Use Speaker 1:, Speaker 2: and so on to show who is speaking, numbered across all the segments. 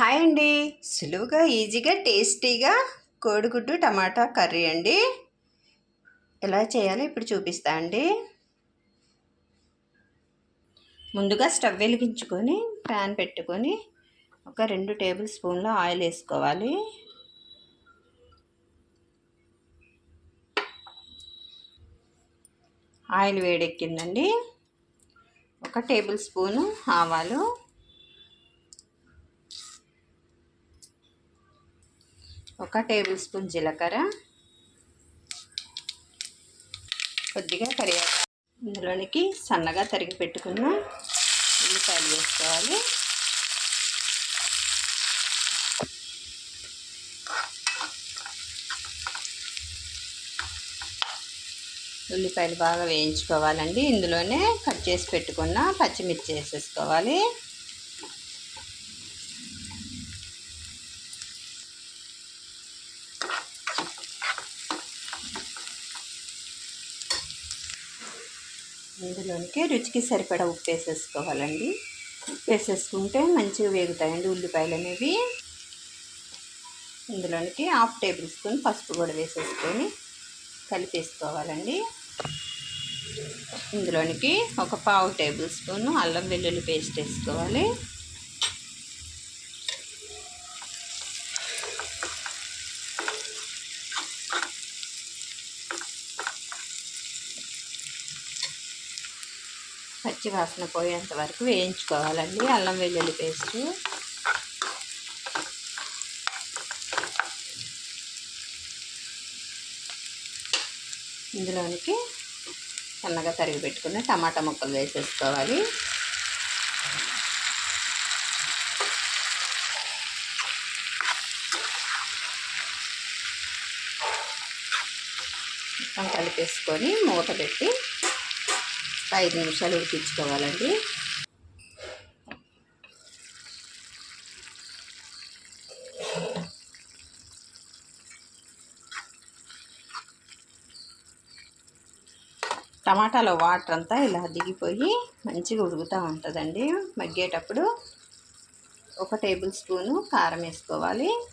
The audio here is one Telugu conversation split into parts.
Speaker 1: హాయ్ అండి. సులువుగా ఈజీగా టేస్టీగా కోడిగుడ్డు టమాటా కర్రీ అండి. ఎలా చేయాలో ఇప్పుడు చూపిస్తా అండి. ముందుగా స్టవ్ వెలిగించుకొని ప్యాన్ పెట్టుకొని ఒక రెండు టేబుల్ స్పూన్ల ఆయిల్ వేసుకోవాలి. ఆయిల్ వేడెక్కిందండి. ఒక టేబుల్ స్పూను ఆవాలు ఒక టేబుల్ స్పూన్ జీలకర్ర. కొద్దిగా కరివేపాకు. ఇందులోనికి సన్నగా తరిగి పెట్టుకున్న ఉల్లిపాయలు వేసుకోవాలి. ఉల్లిపాయలు బాగా వేయించుకోవాలండి. ఇందులోనే కట్ చేసి పెట్టుకున్న పచ్చిమిర్చి వేసేసుకోవాలి. ఇందులోనికి రుచికి సరిపడా ఉప్పు వేసేసుకోవాలండి. ఉప్పు వేసేసుకుంటే మంచిగా వేగుతాయండి ఉల్లిపాయలు అనేవి. ఇందులోనికి హాఫ్ టేబుల్ స్పూన్ పసుపు కూడా వేసేసుకొని కలిపేసుకోవాలండి. ఇందులోనికి ఒక పావు టేబుల్ స్పూన్ అల్లం వెల్లుల్లి పేస్ట్ వేసుకోవాలి. పచ్చి వాసన పోయేంత వరకు వేయించుకోవాలండి. అల్లం వెల్లుల్లి పేస్ట్. ఇందులోనికి సన్నగా తరిగి పెట్టుకున్న టమాటా ముక్కలు వేసేసుకోవాలి. మొత్తం కలిపేసుకొని మూత పెట్టి ఐదు నిమిషాలు ఉడికించుకోవాలండి. టమాటాలో వాటర్ అంతా ఇలా దిగిపోయి మంచిగా ఉడుకుతూ ఉంటుందండి. మగ్గేటప్పుడు ఒక టేబుల్ స్పూను కారం వేసుకోవాలి.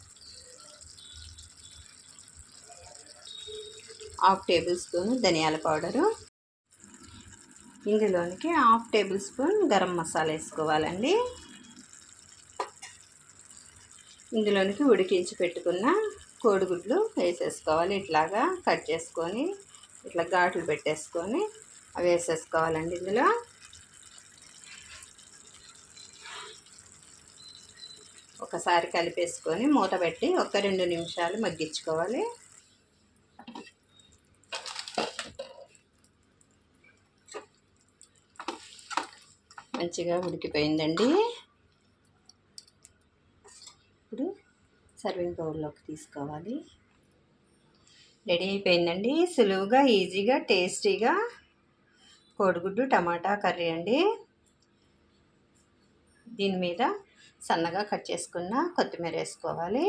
Speaker 1: హాఫ్ టేబుల్ స్పూను ధనియాల powder. ఇందులోనికి half table spoon garam masala వేసుకోవాలండి. ఇందులోనికి ఉడికించి పెట్టుకున్న కోడిగుడ్లు వేసేసుకోవాలి. ఇట్లాగా కట్ చేసుకొని ఇట్లా ఘాట్లు పెట్టేసుకొని అవి వేసేసుకోవాలండి ఇందులో. ఒకసారి కలిపేసుకొని మూత పెట్టి ఒక రెండు నిమిషాలు మగ్గించుకోవాలి. మంచిగా ఉడికిపోయిందండి. ఇప్పుడు సర్వింగ్ బౌల్లోకి తీసుకోవాలి. రెడీ అయిపోయిందండి. సులువుగా ఈజీగా టేస్టీగా కోడిగుడ్డు టమాటా కర్రీ అండి. దీని మీద సన్నగా కట్ చేసుకున్న కొత్తిమీర వేసుకోవాలి.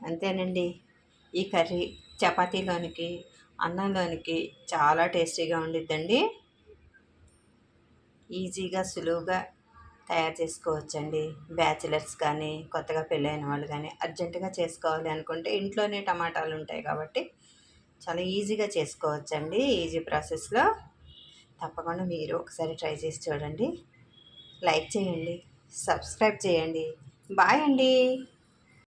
Speaker 1: అంతేనండి. ఈ కర్రీ చపాతీలోనికి అన్నంలోనికి చాలా టేస్టీగా ఉండిద్దండి. ఈజీగా సులువుగా తయారు చేసుకోవచ్చండి. బ్యాచిలర్స్ కానీ కొత్తగా పెళ్ళైన వాళ్ళు కానీ అర్జెంటుగా చేసుకోవాలి అనుకుంటే ఇంట్లోనే టమాటాలు ఉంటాయి కాబట్టి చాలా ఈజీగా చేసుకోవచ్చండి ఈజీ ప్రాసెస్లో. తప్పకుండా మీరు ఒకసారి ట్రై చేసి చూడండి. లైక్ చేయండి సబ్స్క్రైబ్ చేయండి. బాయ్ అండి.